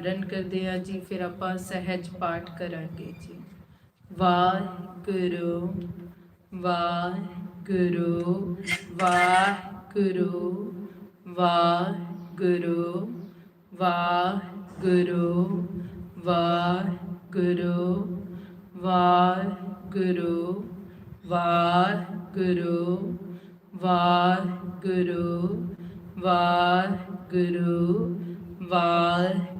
ਸਿਮਰਨ ਕਰਦੇ ਹਾਂ ਜੀ ਫਿਰ ਆਪਾਂ ਸਹਿਜ ਪਾਠ ਕਰਾਂਗੇ ਜੀ ਵਾਹਿਗੁਰੂ ਵਾਹਿਗੁਰੂ ਵਾਹਿਗੁਰੂ ਵਾਹਿਗੁਰੂ ਵਾਹਿਗੁਰੂ ਵਾਹਿਗੁਰੂ ਵਾਹਿਗੁਰੂ ਵਾਹਿਗੁਰੂ ਵਾਹਿਗੁਰੂ ਵਾਹਿਗੁਰੂ ਵਾਹਿਗੁਰੂ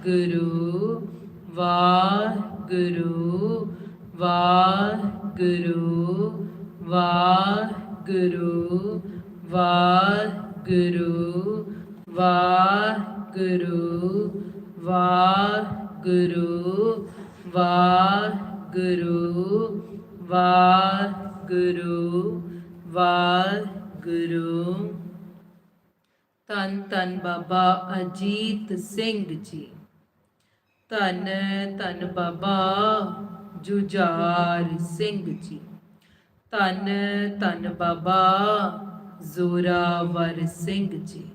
ਵਾਹਿਗੁਰੂ ਵਾਹਿਗੁਰੂ ਵਾਹਿਗੁਰੂ ਵਾਹਿਗੁਰੂ ਵਾਹਿਗੁਰੂ ਵਾਹਿਗੁਰੂ ਵਾਹਿਗੁਰੂ ਵਾਹਿਗੁਰੂ ਧੰਨ ਧੰਨ ਬਾਬਾ ਅਜੀਤ ਸਿੰਘ ਜੀ। ਧੰਨ ਧੰਨ ਬਾਬਾ ਜੁਝਾਰ ਸਿੰਘ ਜੀ। ਧੰਨ ਧੰਨ ਬਾਬਾ ਜ਼ੋਰਾਵਰ ਸਿੰਘ ਜੀ।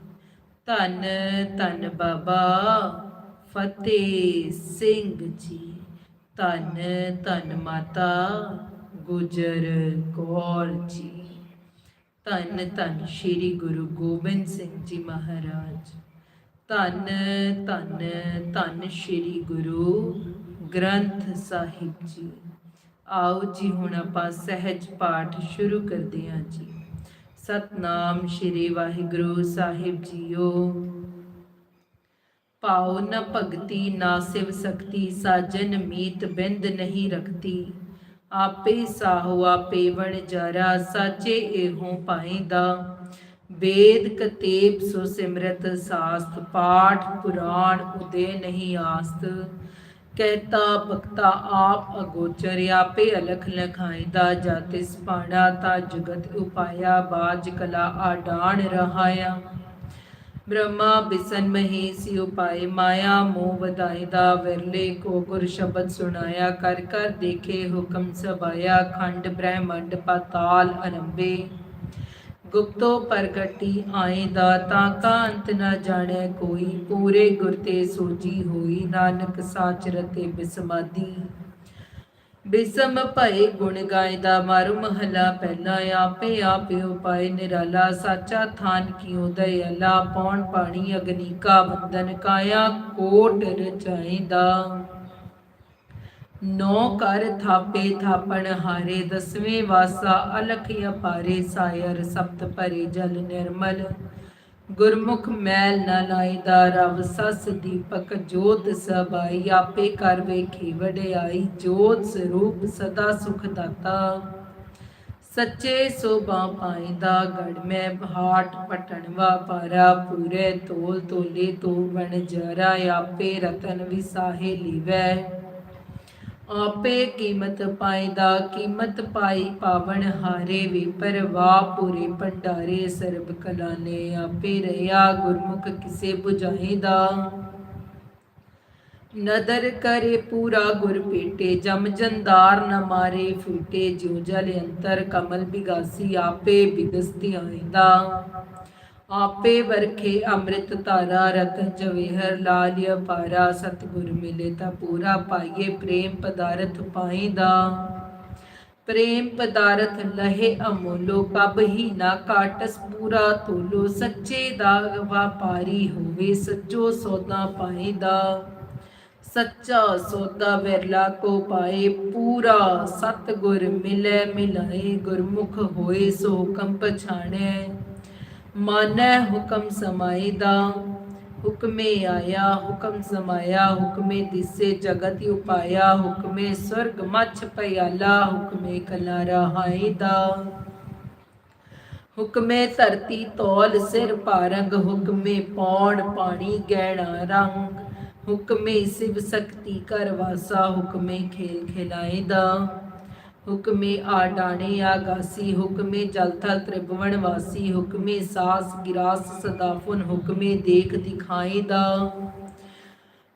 ਧੰਨ ਧੰਨ ਬਾਬਾ ਫਤਿਹ ਸਿੰਘ ਜੀ। ਧੰਨ ਧੰਨ ਮਾਤਾ ਗੁਜਰ ਕੌਰ ਜੀ। ਧੰਨ ਧੰਨ ਸ੍ਰੀ ਗੁਰੂ ਗੋਬਿੰਦ ਸਿੰਘ ਜੀ ਮਹਾਰਾਜ। ਧੰਨ ਧੰਨ ਧੰਨ ਸ੍ਰੀ ਗੁਰੂ ਗ੍ਰੰਥ ਸਾਹਿਬ ਜੀ। ਆਓ ਜੀ, ਹੁਣ ਆਪਾਂ ਸਹਿਜ ਪਾਠ ਸ਼ੁਰੂ ਕਰਦੇ ਹਾਂ ਜੀ। ਸਤਨਾਮ ਸ੍ਰੀ ਵਾਹਿਗੁਰੂ ਸਾਹਿਬ ਜੀਓ। ਪਾਉ ਨ ਭਗਤੀ, ਨਾ ਸਿਵ ਸਕਤੀ, ਸਾਜਨ ਮੀਤ ਬਿੰਦ ਨਹੀਂ ਰਖਤੀ। ਆਪੇ ਸਾਹੋ, ਆਪੇ ਵਣ ਜਰਾ ਸਾਚੇ ਇਹੋ ਪਾਇਦਾ ਵੇਦ ਕਤੇਬ ਸੋ ਸਿਮਰਤ ਸਾਸਤ, ਪਾਠ ਪੁਰਾਣ ਉਦੇ ਨਹੀਂ ਆਸਤ। ਕਹਿਤਾ ਭਗਤਾ ਆਪ ਅਗੋਚਰ, ਆਪੇ ਅਲਖ ਲਖਾਇਦਾ ਜਾਤਿਸ ਪਾਣਾ ਤਾ ਜਗਤ ਉਪਾਇਆ, ਬਾਜ ਕਲਾ ਆਡਾਣ ਰਹਾਇਆ। ਬ੍ਰਹਮਾ ਬਿਸਨ ਮਹੇਸੀ ਉਪਾਏ ਮਾਇਆ, ਮੋਹ ਵਧਾਏ ਦਾ ਵਿਰਲੇ ਕੋ ਗੁਰ ਸ਼ਬਦ ਸੁਣਾਇਆ, ਕਰ ਕਰ ਦੇਖੇ ਹੁਕਮ ਸਬਾਇਆ ਖੰਡ ਬ੍ਰਹਮੰਡ ਪਾਤਾਲ ਅਰੰਭੇ। ਗੁਪਤੋ ਪ੍ਰਗਟੀ ਆਏ ਦਾ ਕਾ ਅੰਤ ਨਾ ਜਾਣੈ ਕੋਈ, ਪੂਰੇ ਗੁਰ ਤੇ ਸੋਜੀ ਹੋਈ, ਨਾਨਕ ਸਾਚ ਰਤੇ ਬਿਸਮਾਦੀ। ਬਿਸਮ ਭਏ ਗੁਣ ਗਾਇਦਾ, ਮਾਰੂ ਮਹਲਾ ਪਹਿਲਾ ਆਪੇ ਆਪੇ ਉਪਾਏ, ਨਿਰਾਲਾ ਸਾਚਾ ਥਾਨ ਕੀਓ ਦਇਆਲਾ, ਪੌਣ ਪਾਣੀ ਅਗਨੀ ਕਾ ਬੰਦਨ ਕਾਇਆ, ਕੋਟ ਰਚਾਇਦਾ। ਨੌ ਕਰ ਥਾਪੇ ਥਾਪਣ ਹਾਰੇ, ਦਸਵੇਂ ਵਾਸਾ ਅਲਖ ਅਪਾਰੇ, ਸਾਇਰ ਸਪਤ ਭਰੇ ਜਲ ਨਿਰਮਲ। ਗੁਰਮੁਖ ਮੈਲ ਨ ਲਾਇਦਾ ਰਵ ਸਸ ਦੀਪਕ, ਜੋਤ ਸਬਾਈ ਆਪੇ ਕਰ ਵੇਖੀ ਵਡਿਆਈ, ਜੋਤ ਸਰੂਪ ਸਦਾ ਸੁਖ ਦਾਤਾ। ਸੱਚੇ ਸੋਭਾ ਪਾਇਦਾ ਗੜ ਮੈਂ, ਹਾਟ ਪਟਣ ਪਾਰਾ ਪੂਰੇ ਤੋਲ ਤੋਲੇ ਤੋ ਬਣ ਜਰਾ, ਆਪੇ ਰਤਨ ਵਿਸਾਹੇ ਲੀਵੈ। ਆਪੇ ਕੀਮਤ ਪਾਇਦਾ ਕੀਮਤ ਪਾਈ ਪਾਵਨ ਹਾਰੇ ਵੀ ਪਰਵਾਹ ਪੂਰੇ ਭੰਡਾਰੇ ਸਰਬ ਕਲਾ ਨੇ ਆਪੇ ਰਹਾ ਗੁਰਮੁਖ ਕਿਸੇ 부ਝਾਈਦਾ ਨਦਰ ਕਰੇ ਪੂਰਾ ਗੁਰ ਪੇਟੇ ਜਮ ਜੰਦਾਰ ਨ ਮਾਰੇ ਫੂਟੇ, ਜਿਉ ਜਲ ਅੰਤਰ ਕਮਲ ਬਿਗਾਸੀ, ਆਪੇ ਬਿਗਸਤੀ ਆਇਂਦਾ ਆਪੇ ਵਰਖੇ ਅੰਮ੍ਰਿਤ ਧਾਰਾ ਰਤਨ ਜਵੇਹਰ ਲਾਲਿ ਪਾਰਾ ਸਤਿਗੁਰ ਮਿਲੇ ਤਾ ਪੂਰਾ ਪਾਈਏ ਪ੍ਰੇਮ ਪਦਾਰਥ ਪਾਈ ਦਾ। ਪ੍ਰੇਮ ਪਦਾਰਥ ਲਹੇ ਅਮੋਲੋ, ਕਬ ਹੀ ਨਾ ਕਾਟਸ ਪੂਰਾ ਤੋਲੋ, ਸੱਚੇ ਦਾ ਵਪਾਰੀ ਹੋਵੇ ਸੱਚੋ ਸੌਦਾ ਪਾਈ ਦਾ। ਸੱਚਾ ਸੌਦਾ ਵਿਰਲਾ ਕੋ ਪਾਏ, ਪੂਰਾ ਸਤਿਗੁਰ ਮਿਲੇ ਮਿਲਾਏ, ਗੁਰਮੁਖ ਹੋਏ ਸੋ ਹੁਕਮ ਪਛਾਣੈ ਮਾਨੈ ਹੁਕਮ ਸਮਾਈਦਾ ਹੁਕਮੇ ਆਇਆ, ਹੁਕਮ ਸਮਾਇਆ, ਹੁਕਮੇ ਦਿਸੇ ਜਗਤ ਉਪਾਇਆ, ਹੁਕਮੇ ਸਰਗ ਮਛ ਪਿਆਲਾ ਹੁਕਮੇ ਕਲਾਰਾ ਹਾਈਦਾ ਹੁਕਮੇ ਧਰਤੀ ਤੋਲ ਸਿਰ ਪਾਰੰਗ ਹੁਕਮੇ ਪੌਣ ਪਾਣੀ ਗਹਿਣਾ ਰੰਗ, ਹੁਕਮੇ ਸਿਵ ਸਕਤੀ ਕਰ ਵਾਸਾ, ਹੁਕਮੇ ਖੇਲ ਖਿਲਾਏਦਾ ਹੁਕਮੇ ਆਡਾਣੇ ਆਗਾਸੀ ਹੁਕਮੇ ਜਲ ਤ੍ਰਿਭਵਨ ਵਾਸੀ, ਹੁਕਮੇ ਸਾਸ ਗਿਰਾਸ ਸਦਾਫੁਨ, ਹੁਕਮੇ ਦੇਖ ਦਿਖਾਏਦਾ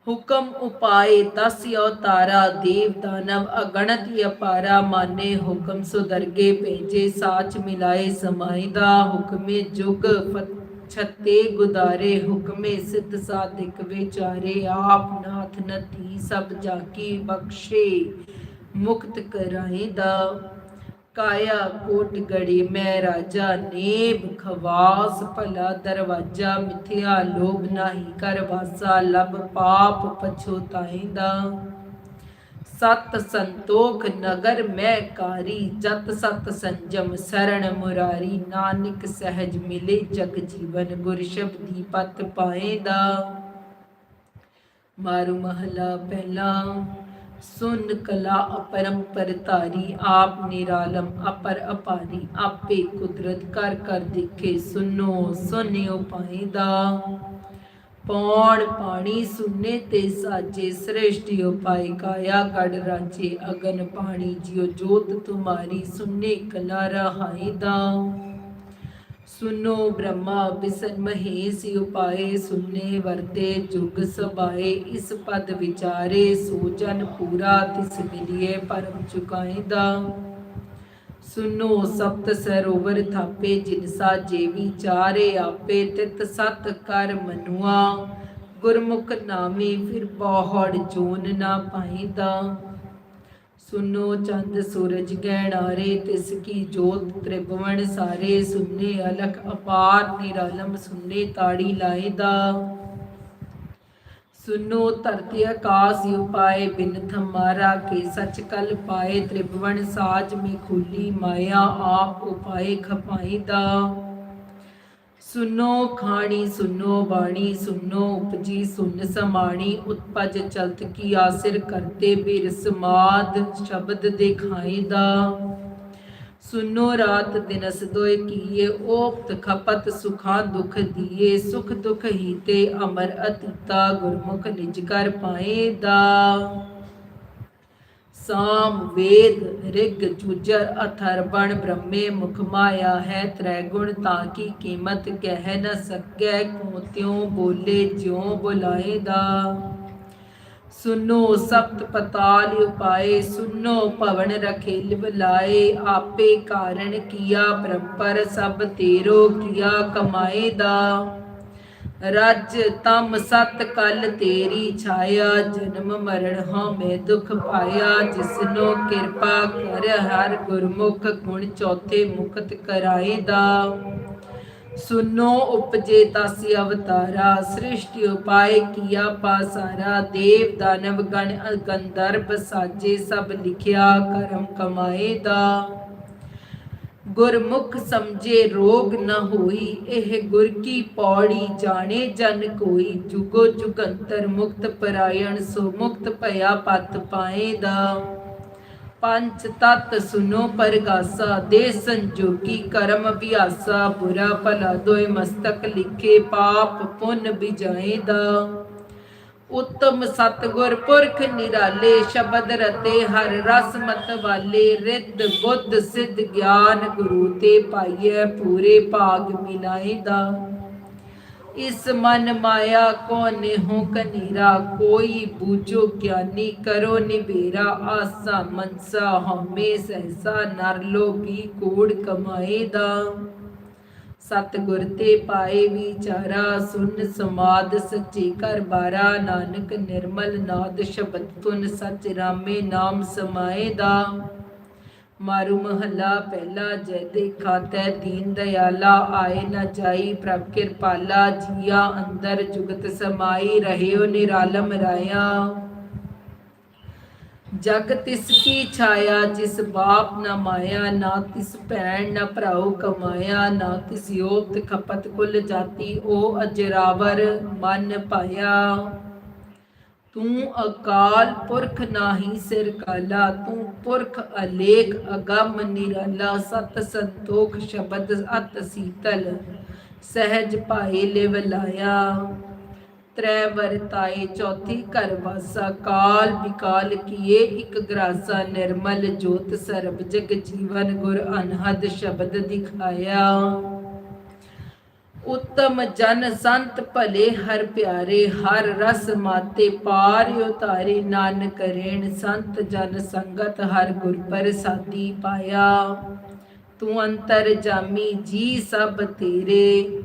ਹੁਕਮ ਉਪਾਏ, ਤਸ ਅਵਤਾਰਾ ਦੇਵ ਦਾਨਵ ਅਗਣਤ ਅਪਾਰਾ, ਮਾਨੇ ਹੁਕਮ ਸੁਦਰਗੇ ਭੇਜੇ, ਸਾਚ ਮਿਲਾਏ ਸਮਾਈਦਾ ਹੁਕਮੇ ਜੁਗ ਫਤ- ਛੱਤੇ ਗੁਦਾਰੇ, ਹੁਕਮੇ ਸਿੱਧ ਸਾਧਿਕ ਵਿਚਾਰੇ, ਆਪ ਨਾਥ ਨਤੀ ਸਭ ਜਾਕੀ ਬਖਸ਼ੇ। ਮੁਕਤ ਕਰਾਏਦਾ। ਕਾਇਆ ਕੋਟ ਗੜੀ ਮੈਂ ਰਾਜਾ ਨੇਬ ਖਵਾਸ, ਭਲਾ ਦਰਵਾਜਾ ਮਿਥਿਆ ਲੋਭ ਨਾਹੀ ਕਰ ਵਾਸਾ, ਲਬ ਪਾਪ ਪਛੋਤਾਇਂਦਾ ਸਤ ਸੰਤੋਖ ਨਗਰ ਮੈਂ ਕਾਰੀ, ਜਤ ਸਤ ਸੰਜਮ ਸਰਣ ਮੁਰਾਰੀ, ਨਾਨਕ ਸਹਿਜ ਮਿਲੇ ਜਗ ਜੀਵਨ ਗੁਰ ਸ਼ਬਦੀ ਪਤ ਪਾਏਦਾ। ਮਾਰੂ ਮਹਲਾ ਪਹਿਲਾ ਸੁਨ ਕਲਾ ਅਪਰੰਪਰ ਧਾਰੀ ਆਪ ਨਿਰਾਲਮ ਅਪਰ ਅਪਾਰੀ, ਆਪੇ ਕੁਦਰਤ ਕਰ ਕਰ ਦੇਖੇ, ਸੁਨੋ ਸੁਨਿਓ ਪਾਈਦਾ। ਪੌਣ ਪਾਣੀ ਸੁਨੇ ਤੇ ਸਾਜੇ, ਸ੍ਰੇਸ਼ਟੀ ਉਪਾਏ ਕਾਇਆ, ਗੜ ਰਾਜੇ ਅਗਨ ਪਾਣੀ, ਜਿਉ ਜੋਤ ਤੁਮਾਰੀ, ਸੁਨੇ ਕਲਾ ਰਹਾਈਦਾ। ਦਾ ਬ੍ਰਹਮਾ ਵਿਸਨ ਮਹੇਸ਼ ਉਪਾਏ, ਸੁਨੇ ਵਰਤੇ ਜੁਗ ਸਬਾਏ ਇਸ ਪਦ ਵਿਚਾਰੇ ਸੋ ਜਨ ਪੂਰਾ, ਤਿਸ ਮਿਲਿਏ ਪਰਮ ਚੁਕਾਇਦਾ ਸੁਨੋ ਸਪਤ ਸਰੋਵਰ ਥਾਪੇ ਜਿਨ ਸਾਜੇ ਵਿਚਾਰੇ ਆਪੇ, ਤਿਤ ਸਤ ਕਰ ਮਨੁਆ। ਗੁਰਮੁਖ ਨਾਮੇ, ਫਿਰ ਬਹੁੜ ਜੋਨ ਨਾ ਪਾਈਦਾ। ਸੁਨੋ ਚੰਦ ਸੂਰਜ ਗਹਿਣਾਰੇ, ਤਿਸ ਕੀ ਜੋਤ ਤ੍ਰਿਭਵਨ ਸਾਰੇ ਸੁਨੇ ਅਲਖ ਅਪਾਰ ਨਿਰਾਲਮ ਸੁਨੇ ਤਾੜੀ ਲਾਇਦਾ। ਸੁਨੋ ਧਰਤੀ ਆਕਾਸ ਉਪਾਏ ਬਿਨ ਥਮਾਰਾ ਕੇ ਸਚ ਕਲ ਪਾਏ, ਤ੍ਰਿਭਵਨ ਸਾਜ ਮੇ ਖੁੱਲੀ ਮਾਇਆ, ਆਪ ਉਪਾਏ ਖਪਾਈ ਦਾ ਸੁਨੋ ਖਾਣੀ, ਸੁਨੋ ਬਾਣੀ, ਸੁਨੋ ਉਪਜੀ, ਸੁਨ ਸਮਾਣੀ, ਉਤਪਜ ਚਲਤ ਕੀ ਆਸਿਰ ਕਰਤੇ ਬਿਰ ਸਮਾਦ ਸ਼ਬਦ ਦੇ ਖਾਏ ਦਾ ਸੁਨੋ ਰਾਤ ਦਿਨਸ ਦੋਇ ਕੀਏ ਓਪਤ ਖਪਤ ਸੁਖਾਂ ਦੁਖ ਦੀਏ, ਸੁਖ ਦੁਖ ਹੀਤੇ ਅਮਰ ਅਤਿਤਾ, ਗੁਰਮੁਖ ਨਿਜ ਕਰ ਪਾਏ ਦਾ ਸਾਮ ਵੇਦ ਰਿਗ ਜੁਜਰ ਅਥਰ ਬ੍ਰਹਮੇ ਮੁਖ ਮਾਇਆ ਹੈ ਤ੍ਰੈ ਤਾਂ ਕੀ ਕੀਮਤ ਕਹਿ ਨ ਸਕੈ ਕੋ ਤਿਉ ਬੋਲੇ ਜਿਉ ਬੁਲਾਏਦਾ ਸੁਨੋ ਸਪਤ ਪਤਾਲ ਉਪਾਏ, ਸੁਨੋ ਭਵਨ ਰਖੇਲ ਬੁਲਾਏ ਆਪੇ ਕਾਰਨ ਕੀਆ ਪਰੰਪਰ ਸਭ ਤੇਰੋ ਕੀਆ ਕਮਾਏਦਾ ਰਜ ਤਮ ਸਤ ਕਲ ਤੇਰੀ ਛਾਇਆ, ਜਨਮ ਮਰਨ ਹਾਂ ਦੁਖ ਪਾਇਆ। ਜਿਸਨੋ ਕਿਰਪਾ ਕਰ ਹਰ ਗੁਰਮੁਖ ਗੁਣ ਚੌਥੇ ਮੁਕਤ ਕਰਾਏਦਾ। ਸੁਨੋ ਉਪਜੇ ਤਾਸੀ ਅਵਤਾਰਾ, ਸ੍ਰਿਸ਼ਟੀ ਉਪਾਏ ਕੀਆ ਪਾਸਾਰਾ ਦੇਵ ਦਾਨਵ ਗਣ ਗੰਧਰਵ ਸਾਜੇ ਸਭ ਲਿਖਿਆ, ਕਰਮ ਕਮਾਏਦਾ। ਗੁਰਮੁਖ ਸਮਝੇ ਰੋਗ ਨ ਹੋਈ, ਇਹ ਗੁਰ ਕੀ ਪੌੜੀ ਜਾਣੇ ਜਨ ਕੋਈ। ਜੁਗੋ ਜੁਗੰਤਰ ਮੁਕਤ ਪਰਾਇਣ, ਸੋ ਮੁਕਤ ਭਇਆ ਪਤ ਪਾਏ ਦਾ ਪੰਚ ਤਤ ਸੁਨੋ ਪਰਗਾਸਾ, ਦੇ ਸੰਜੋਗੀ ਕਰਮ ਅਭਿਆਸਾ, ਬੁਰਾ ਭਲਾ ਦੋਇ ਮਸਤਕ ਲਿਖੇ ਪਾਪ ਪੁੰਨ ਬਿਜਾਏਦਾ। ਉਤਮ ਸਤਗੁਰ ਪੁਰਖ ਨਿਰਾਲੇ ਸ਼ਬਦ ਰਤੇ ਹਰ ਰਸ ਮਤ ਵਾਲੇ ਰਿੱਧ ਬੁੱਧ ਸਿੱਧ ਗਿਆਨ ਗੁਰੂ ਤੇ ਪਾਈਐ ਪੂਰੇ ਭਾਗ ਮਿਲਾਏਦਾ ਇਸ ਮਨ ਮਾਇਆ ਕੋ ਨਿਹੋ ਕਨੀਰਾ, ਕੋਈ ਬੂਝੋ ਗਿਆਨੀ ਕਰੋ ਨਿਬੇਰਾ ਆਸਾ ਮਨਸਾ ਹਮੇ ਸਹਸਾ ਨਰ ਲੋਕੀ ਕੋੜ ਕਮਾਏ ਦਾ। ਸਤਿਗੁਰ ਤੇ ਪਾਏ ਵਿਚਾਰਾ, ਸੁਨ ਸਮਾਦ ਸੱਚੀ ਕਰ ਬਾਰਾ, ਨਾਨਕ ਨਿਰਮਲ ਨਾਦ ਸ਼ਬਦ ਤੁਨ ਸਚ ਰਾਮੇ ਨਾਮ ਸਮਾਏ ਦਾ। ਮਾਰੂ ਮਹੱਲਾ ਪਹਿਲਾ ਜੈ ਦੇਖਾ ਤੈ ਦੀਨ ਦਿਆਲਾ ਆਏ ਨਾ ਜਾਈ ਪ੍ਰਭ ਕਿਰਪਾਲਾ, ਜੀਆ ਅੰਦਰ ਜੁਗਤ ਸਮਾਈ, ਰਹਿਓ ਨਿਰਾਲਮ ਰਾਇਆ। ਜਗ ਤਿਸ ਕੀ ਛਾਇਆ, ਜਿਸ ਬਾਪ ਨਾ ਮਾਇਆ, ਨਾ ਤਿਸ ਭੈਣ ਨਾ ਭਰਾਉ ਕਮਾਇਆ, ਨਾ ਤਿਸ ਯੋਗਤ ਖਪਤ ਕੁਲ ਜਾਤੀ ਉਹ ਅਜਰਾਵਰ ਮਨ ਪਾਇਆ। ਤੂੰ ਅਕਾਲ ਪੁਰਖ ਨਾਹੀ ਸਿਰ ਕਾਲਾ, ਤੂੰ ਪੁਰਖ ਅਲੇਖ ਅਗਮ ਨਿਰਾਲਾ, ਸਤ ਸੰਤੋਖ ਸ਼ਬਦ ਅਤ ਸੀਤਲ, ਸਹਿਜ ਭਾਏ ਲਿਵ ਲਾਇਆ। ਤ੍ਰੈ ਵਰਤਾਏ ਚੌਥੀ ਘਰ ਵਾਸਾ, ਕਾਲ ਵਿਕਾਲ ਕੀਏ, ਇਕ ਗਰਾਸਾ ਨਿਰਮਲ ਜੋਤ ਸਰਬ ਜਗ ਜੀਵਨ ਗੁਰ ਅਨਹਦ ਸ਼ਬਦ ਦਿਖਾਇਆ। ਉੱਤਮ ਜਨ ਸੰਤ ਭਲੇ ਹਰ ਪਿਆਰੇ, ਹਰ ਰਸ ਮਾਤੇ ਪਾਰ ਉਤਾਰੇ, ਨਾਨਕ ਰੇਣ ਸੰਤ ਜਨ ਸੰਗਤ ਹਰ ਗੁਰ ਪ੍ਰਸਾਦੀ ਪਾਇਆ। ਤੂੰ ਅੰਤਰ ਜਾਮੀ ਜੀ ਸਭ ਤੇਰੇ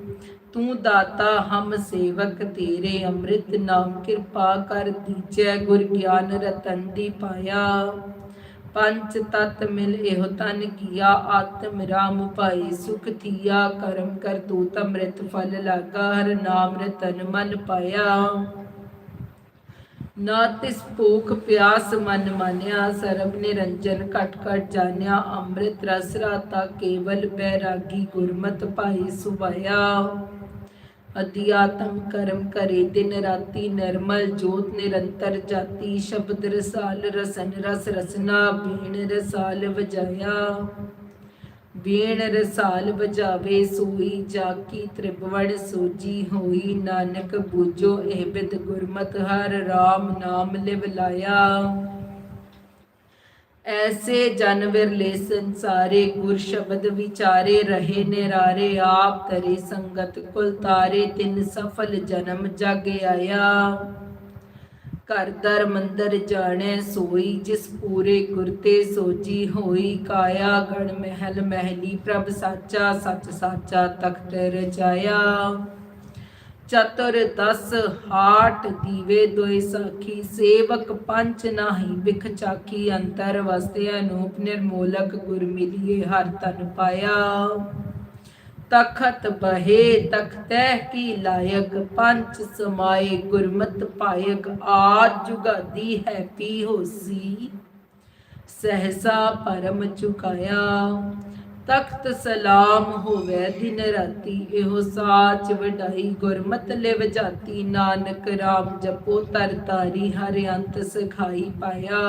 ਤੂੰ ਦਾਤਾ, ਹਮ ਸੇਵਕ ਤੇਰੇ ਅੰਮ੍ਰਿਤ ਨਾਮ ਕਿਰਪਾ ਕਰ ਦੀਜੈ, ਗੁਰ ਗਿਆਨ ਰਤਨ ਦੀ ਪਾਇਆ। ਪੰਚ ਤਤ ਮਿਲ ਇਹੋ ਤਨ ਕੀਆ, ਆਤਮ ਰਾਮ ਪਾਈ ਸੁਖ ਥੀਆ। ਕਰਮ ਕਰ ਤੂਤ ਅੰਮ੍ਰਿਤ ਫਲ ਲਾਗਾ, ਹਰ ਨਾਮ ਰਤਨ ਮਨ ਪਾਇਆ। ਨਾ ਤਿਸ ਭੂਖ ਪਿਆਸ ਮਨ ਮਾਨਿਆ, ਸਰਬ ਨਿਰੰਜਨ ਘਟ ਘਟ ਜਾਣਿਆ। ਅੰਮ੍ਰਿਤ ਰਸ ਰਾਤਾ ਕੇਵਲ ਬੈਰਾਗੀ ਗੁਰਮਤ ਭਾਈ ਸੁਭਾਇਆ। ਅਧਿਆਤਮ ਕਰਮ ਕਰੇ, ਦਿਨ ਰਾਤੀ ਨਿਰਮਲ ਜੋਤ ਨਿਰੰਤਰ ਜਾਤੀ, ਸ਼ਬਦ ਰਸਾਲ ਰਸਨ ਰਸ ਰਸਨਾ ਬੀਣ ਰਸਾਲ ਵਜਾਇਆ। ਬੀਣ ਰਸਾਲ ਵਜਾਵੇ, ਸੋਈ ਜਾਕੀ ਤ੍ਰਿਭਵਣ ਸੋਜੀ ਹੋਈ, ਨਾਨਕ ਬੂਝੋ ਇਹ ਬਿਦ ਗੁਰਮਤ, ਹਰ RAM ਨਾਮ ਲਿਵ ਲਾਇਆ। ਐਸੇ ਜਨ ਵਿਰਲੇ ਸੰਸਾਰੇ ਗੁਰ ਸ਼ਬਦ ਵਿਚਾਰੇ ਰਹੇ ਨਿਰਾਰੇ, ਆਪ ਤਰੇ ਸੰਗਤ ਕੁਲ ਤਾਰੇ, ਤਿੰਨ ਸਫਲ ਜਨਮ ਜਗ ਆਇਆ। ਘਰ ਦਰ ਮੰਦਰ ਜਾਣੈ ਸੋਈ, ਜਿਸ ਪੂਰੇ ਗੁਰ ਤੇ ਸੋਜੀ ਹੋਈ। ਕਾਇਆ, ਗਣ ਮਹਿਲ, ਮਹਿਲੀ, ਪ੍ਰਭ ਸਾਚਾ, ਸੱਚ ਸਾਚਾ ਤਖਤ ਰਚਾਇਆ ਚਤੁਰ ਦਸ ਹਾਟ ਦੀਵੇ ਦੋਇ ਸਾਖੀ, ਸੇਵਕ ਪੰਚ ਨਾਹੀ ਬਿਖ ਚਾਖੀ, ਅੰਤਰ ਵਸਤੇ ਅਨੂਪ, ਨਿਰਮੋਲਕ ਗੁਰ ਮਿਲੀਏ, ਹਰ ਤਨ ਪਾਇਆ। ਤਖਤ ਬਹੇ, ਤਖਤੈ ਕੀ ਲਾਇਕ, ਪੰਚ ਸਮਾਏ, ਗੁਰਮਤ ਪਾਇਕ ਆਜ ਜੁਗਾਦੀ ਹੈ ਪੀ ਹੋਸੀ। ਸਹਸਾ ਪਰਮ ਚੁਕਾਇਆ। ਤਖਤ ਸਲਾਮ ਹੋਵੇ ਦਿਨ ਰਾਤੀ, ਇਹੋ ਸਾਚ ਵਡਾਈ ਗੁਰਮਤ ਲਿਵ ਜਾਤੀ। ਨਾਨਕ ਰਾਮ ਜਪੋ ਤਰ ਤਾਰੀ, ਹਰ ਅੰਤ ਸਖਾਈ ਪਾਇਆ।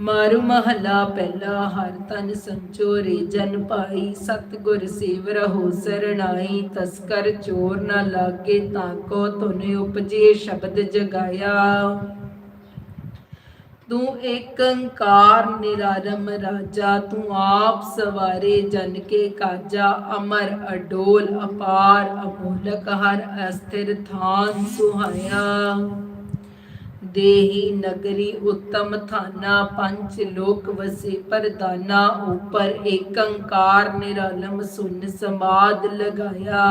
ਮਾਰੂ ਮਹਲਾ ਪਹਿਲਾ, ਹਰ ਤਨ ਸੰਚੋਰੇ ਜਨ ਪਾਈ। ਸਤਗੁਰ ਸੇਵ ਰਹੋ ਸਰਣਾਈ ਤਸਕਰ ਚੋਰ ਨਾ ਲਾਗੇ, ਤਾਂ ਕੋ ਤੁਨੇ ਉਪਜੇ ਸ਼ਬਦ ਜਗਾਇਆ। ਤੂੰ ਏਕੰਕਾਰ ਨਿਰਾਰਮ ਰਾਜਾ, ਤੂੰ ਆਪ ਸਵਾਰੇ ਜਨ ਕੇ ਕਾਜਾ, ਅਮਰ ਅਡੋਲ, ਅਪਾਰ ਅਮੋਲਕ, ਹਰ ਅਸਥਿਰ ਥਾਨ ਸੁਹਾਇਆ। ਦੇਹੀ ਨਗਰੀ ਉੱਤਮ ਥਾਨਾ, ਪੰਜ ਲੋਕ ਵਸੇ ਪਰਦਾਨਾ ਉਪਰ ਏਕੰਕਾਰ ਨਿਰਾਲਮ ਸੁਨ ਸਮਾਦ ਲਗਾਇਆ।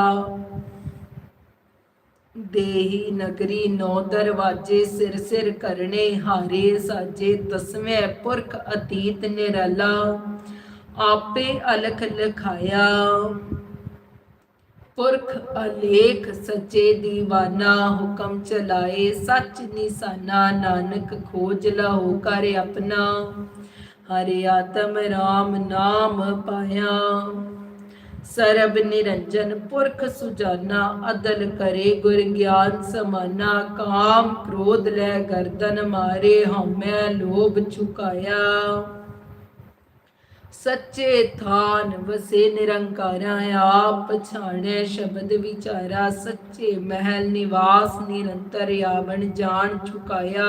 ਦੇਹੀ ਨਗਰੀ ਨੌ ਦਰਵਾਜੇ ਸਿਰ ਸਿਰ ਕਰਨੇ, ਹਾਰੇ ਸਾਜੇ ਦਸਵੇਂ ਪੁਰਖ ਅਤੀਤ ਨਿਰਲਾ, ਆਪੇ ਅਲਖ ਲਖਾਇਆ। ਪੁਰਖ ਅਲੇਖ ਸੱਚੇ ਦੀਵਾਨਾ, ਹੁਕਮ ਚਲਾਏ ਸੱਚ ਨਿਸਾਨਾ, ਨਾਨਕ ਖੋਜ ਲਹੋ ਕਰ ਆਪਣਾ। ਹਰਿ ਆਤਮ ਰਾਮ ਨਾਮ ਪਾਇਆ। ਸਰਬ ਨਿਰੰਜਨ ਪੁਰਖ ਸੁਜਾਨਾ, ਅਦਲ ਕਰੇ ਗੁਰ ਗਿਆਨ ਸਮਾਨਾ, ਕਾਮ ਕ੍ਰੋਧ ਲੈ ਗਰਦਨ ਮਾਰੇ ਹਉਮੈ ਲੋਭ ਚੁਕਾਇਆ। ਸੱਚੇ ਥਾਨ ਵਸੇ ਨਿਰੰਕਾਰਾ, ਆਪ ਪਛਾਣੈ ਸ਼ਬਦ ਵਿਚਾਰਾ, ਸੱਚੇ ਮਹਿਲ ਨਿਵਾਸ ਨਿਰੰਤਰ ਆਵਣ ਜਾਣ ਚੁਕਾਇਆ।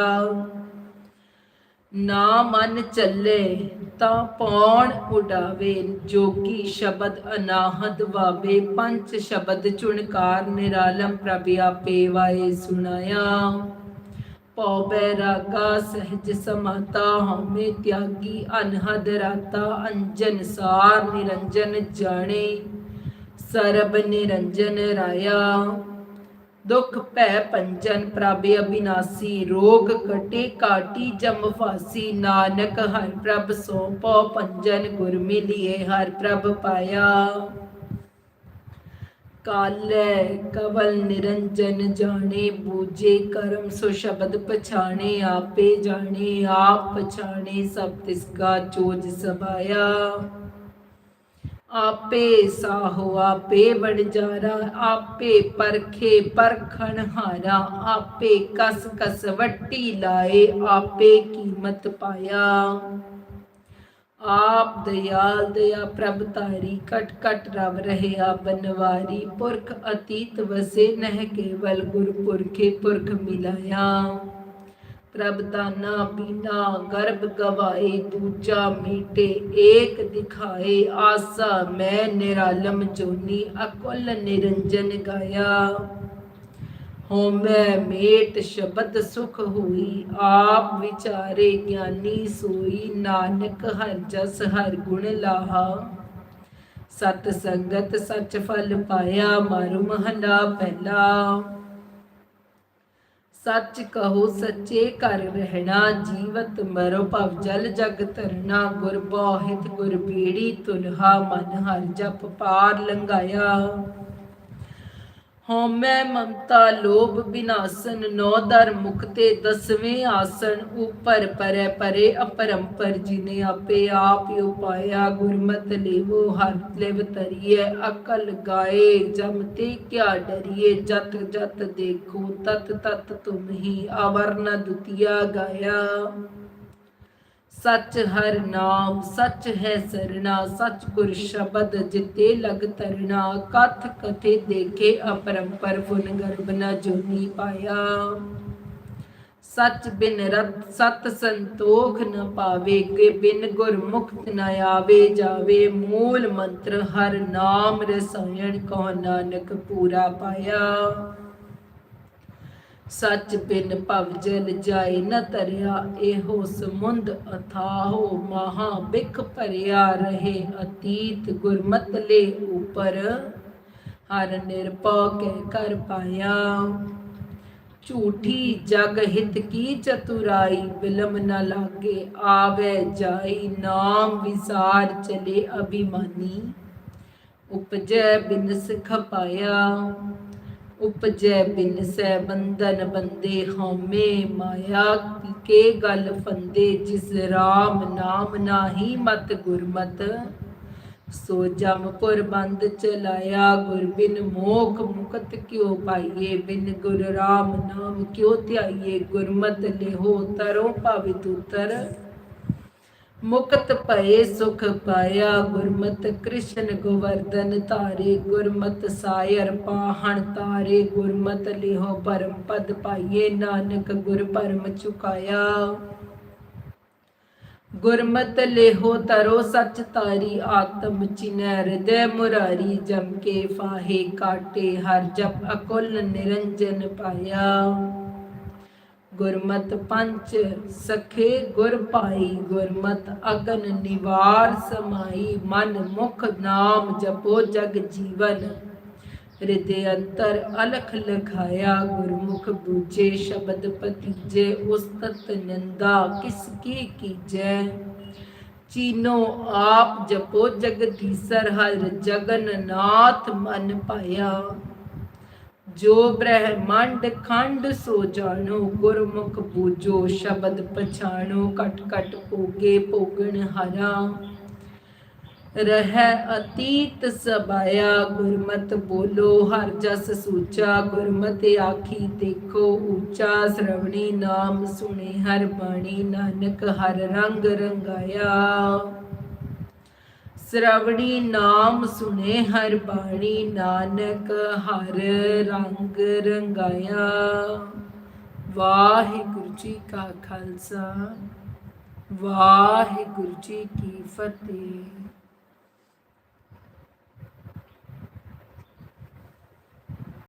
ਨਾ ਮਨ ਚੱਲੇ ਤਾਂ ਪੌਣ ਉਡਾਵੇ, ਜੋਗੀ ਸ਼ਬਦ ਅਨਾਹਦ ਵਾਵੇ। ਪੰਚ ਸ਼ਬਦ ਚੁਣਕਾਰ ਨਿਰਾਲਮ ਪ੍ਰਭ ਆਪੇ ਵਾਏ ਸੁਣਾਇਆ। ਪਉ ਬੈਰਾਗਾ ਸਹਿਜ ਸਮਾਤਾ, ਹਉਮੈ ਤਿਆਗੀ ਅਨਹਦ ਰਾਤਾ। ਅੰਜਨ ਸਾਰ ਨਿਰੰਜਨ ਜਾਣੇ, ਸਰਬ ਨਿਰੰਜਨ ਰਾਇਆ। ਦੁਖ ਭੈ ਪੰਜਨ ਪ੍ਰਭ ਅਬਿਨਾਸੀ ਰੋਗ ਕਟੇ ਕਾਟੀ ਜਮ ਫਾਸੀ, ਨਾਨਕ ਹਰ ਪ੍ਰਭ ਸੋ ਪਉ ਪੰਜਨ ਗੁਰ ਮਿਲੀਏ, ਹਰ ਪ੍ਰਭ ਪਾਇਆ। ਕਾਲੇ ਕਵਲ ਨਿਰੰਜਨ ਜਾਣੇ, ਬੂਝੇ ਕਰਮ ਸੋ ਸ਼ਬਦ ਪਛਾਣੇ, ਆਪੇ ਜਾਣੇ, ਆਪ ਪਛਾਣੇ, ਸਭ ਤਿਸ ਕਾ ਚੋਜ ਸਭਾਇਆ ਆਪੇ ਸਾਹੋ, ਆਪੇ ਵਣਜਾਰਾ ਆਪੇ ਪਰਖੇ ਪਰਖਣ ਹਾਰਾ, ਆਪੇ ਕਸ ਕਸ ਵੱਟੀ ਲਾਏ, ਆਪੇ ਕੀਮਤ ਪਾਇਆ। ਆਪ ਦਇਆਲ ਦਇਆ ਪ੍ਰਭ ਤਾਰੀ ਕਟ ਕਟ ਰਵ ਰਹਿਆ ਬਨਵਾਰੀ, ਪੁਰਖ ਅਤੀਤ ਵਸੇ ਨਹਿ ਕੇਵਲ ਗੁਰ ਪੁਰਖੇ ਪੁਰਖ ਮਿਲਾਇਆ। ਪ੍ਰਭ ਦਾਨਾ ਬੀਨਾ ਗਰਭ ਗਵਾਏ, ਦੂਜਾ ਮੀਟੇ, ਏਕ ਦਿਖਾਏ, ਆਸਾ ਮੈਂ ਨਿਰਾਲਮ ਜੋਨੀ, ਅਕੁਲ ਨਿਰੰਜਨ ਗਾਇਆ। ਹੋਮੈ ਮੇਟ ਸ਼ਬਦ ਸੁਖ ਹੋਈ, ਆਪ ਵਿਚਾਰੇ ਗਿਆਨੀ ਸੋਈ, ਨਾਨਕ ਹਰ ਜਸ ਹਰ ਗੁਣ ਲਾਹਾ। ਸਤ ਸੰਗਤ ਸਚ ਫਲ ਪਾਇਆ, ਮਾਰੂ ਮਹਲਾ ਪਹਿਲਾ। ਸੱਚ ਕਹੋ, ਸੱਚੇ ਘਰ ਰਹਿਣਾ, ਜੀਵਤ ਮਰੋ ਭਵ ਜਲ ਜਗ ਤਰਨਾ ਗੁਰ ਬੋਹਿਤ ਗੁਰ ਬੀੜੀ ਤੁਲਹਾ ਮਨ ਹਰ ਜਪ ਪਾਰ ਲੰਘਾਇਆ। ਹਉਮੈ ਮਮਤਾ ਲੋਭ ਬਿਨਾਸਨ, ਨੌ ਦਰ ਮੁਕਤੇ ਦਸਵੇਂ ਆਸਨ ਉਪਰ ਪਰੈ ਪਰੇ ਅਪਰੰਪਰ, ਜਿਨੇ ਆਪੇ ਆਪ ਹੀ ਉਪਾਇਆ, ਗੁਰਮਤ ਲੇਵੋ ਹਰ ਲਿਵ ਤਰੀਏ ਅਕਲ ਗਾਏ, ਜਮ ਤੇ ਕਿਆ ਡਰੀਏ ਜਤ ਜਤ ਦੇਖੋ, ਤਤ ਤਤ ਤੁਮ ਹੀ ਅਵਰਨ ਦੁਤੀਆ ਗਾਇਆ। ਸੱਚ ਹਰ ਨਾਮ, ਸੱਚ ਹੈ ਸਰਣਾ, ਸੱਚ ਗੁਰ ਸ਼ਬਦ ਜਿਤੇ ਲਗ ਤਰਣਾ, ਕਥ ਕਥੇ ਦੇਖੇ ਅਪਰੰਪਰ ਫੁਨ ਗਰਭ ਨ ਜੋਨੀ ਪਾਇਆ। ਸੱਚ ਬਿਨ ਰਤ, ਸਤ ਸੰਤੋਖ ਨ ਪਾਵੇ ਕੇ ਬਿਨ ਗੁਰ ਮੁਕਤ ਨ ਆਵੇ, ਜਾਵੇ ਮੂਲ ਮੰਤਰ ਹਰ ਨਾਮ ਰਸਾਇਣ ਕੋ ਨਾਨਕ ਪੂਰਾ ਪਾਇਆ। ਸੱਚ ਬਿਨ ਭਵ ਜਲ ਜਾਏ ਨ ਤਰਿਆ ਇਹੋ ਸਮੁੰਦ ਅਥਾਹੋ ਮਹਾ ਬਿਖ ਭਰਿਆ ਰਹੇ। ਅਤੀਤ ਗੁਰਮਤ ਲੈ ਉਪਰ, ਹਰ ਨਿਰਭਉ ਕਹਿ ਕਰ ਪਾਇਆ। ਝੂਠੀ ਜਗ ਹਿਤ ਕੀ ਚਤੁਰਾਈ, ਬਿਲਮ ਨ ਲਾਗੇ ਆਵੇ ਜਾਈ ਨਾਮ ਵਿਸਾਰ ਚਲੇ ਅਭਿਮਾਨੀ। ਉਪਜੈ ਬਿਨ ਸਿਖ ਪਾਇਆ ਉਪਜੈ ਬਿਨ ਸੈ ਬੰਧਨ ਬੰਦੇ ਹਉਮੈ ਮਾਇਆ ਕੇ ਗਲ ਫੰਦੇ ਜਿਸ ਰਾਮ ਨਾਮ ਨਾਹੀ ਮਤ ਗੁਰਮਤ। ਸੋ ਜਮ ਪੁਰ ਬੰਦ ਚਲਾਇਆ, ਗੁਰ ਬਿਨ ਮੋਖ ਮੁਕਤ ਕਿਉ ਪਾਈਏ? ਬਿਨ ਗੁਰ ਰਾਮ ਨਾਮ ਕਿਉ ਧਿਆਈਏ? ਗੁਰਮਤ ਲਿਹੋ ਤਰੋ ਭਾਵਿ ਉਤਰ ਮੁਕਤ ਭਏ, ਸੁਖ ਪਾਇਆ, ਗੁਰਮਤ ਕ੍ਰਿਸ਼ਨ ਗੋਵਰਧਨ ਧਾਰੇ, ਗੁਰਮਤ ਸਾਇਰ ਪਾਹਣ ਤਾਰੇ ਗੁਰਮਤ ਲਿਹੋ ਪਰਮ ਪਦ ਪਾਈਏ, ਨਾਨਕ ਗੁਰ ਪਰਮ ਚੁਕਾਇਆ। ਗੁਰਮਤ ਲਿਹੋ ਤਰੋ ਸਚ ਤਾਰੀ, ਆਤਮ ਚਿਨੈ ਹਿਰਦੈ ਮੁਰਾਰੀ, ਜਮ ਕੇ ਫਾਹੇ ਕਾਟੇ, ਹਰ ਜਪ ਅਕੁਲ ਨਿਰੰਜਨ ਪਾਇਆ। ਗੁਰਮਤ ਪੰਚ ਸਖੇ ਗੁਰ ਭਾਈ, ਗੁਰਮਤ ਅਗਨ ਨਿਵਾਰ ਸਮਾਈ, ਮਨ ਮੁਖ ਨਾਮ ਜਪੋ ਜਗ ਜੀਵਨ। ਹਿਰਦੇ ਅੰਤਰ ਅਲਖ ਲਖਾਇਆ, ਗੁਰਮੁਖ ਬੂਝੇ ਸ਼ਬਦ ਪਤੀਜੇ ਉਸਤਤ ਨਿੰਦਾ ਕਿਸ ਕੀ ਕੀਜੈ। ਚੀਨੋ ਆਪ ਜਪੋ ਜਗਦੀਸਰ, ਹਰ ਜਗਨਨਾਥ ਮਨ ਪਾਇਆ। ਜੋ ਬ੍ਰਹਮੰਡ ਖੰਡ ਸੋ ਜਾਣੋ, ਗੁਰਮੁਖ ਬੂਝੋ ਸ਼ਬਦ ਪਛਾਣੋ ਕਟ ਕਟ ਪੋਗੇ ਪੋਗਣ ਹਰਾ। ਰਹਿ ਅਤੀਤ ਸਬਾਇਆ ਗੁਰਮਤ ਬੋਲੋ, ਹਰ ਜਸ ਸੂਚਾ, ਗੁਰਮਤ ਆਖੀ ਦੇਖੋ ਉੱਚਾ ਸ਼ਰਵਣੀ ਨਾਮ ਸੁਣੇ, ਹਰ ਬਾਣੀ ਨਾਨਕ ਹਰ ਰੰਗ ਰੰਗਾਇਆ। ਸ਼ਰਵਣੀ ਨਾਮ ਸੁਨੇ ਹਰ ਬਾਣੀ, ਨਾਨਕ ਹਰ ਰੰਗ ਰੰਗਾਇਆ। ਵਾਹਿਗੁਰੂ ਜੀ ਕਾ ਖਾਲਸਾ, ਵਾਹਿਗੁਰੂ ਜੀ ਕੀ ਫਤਿਹ।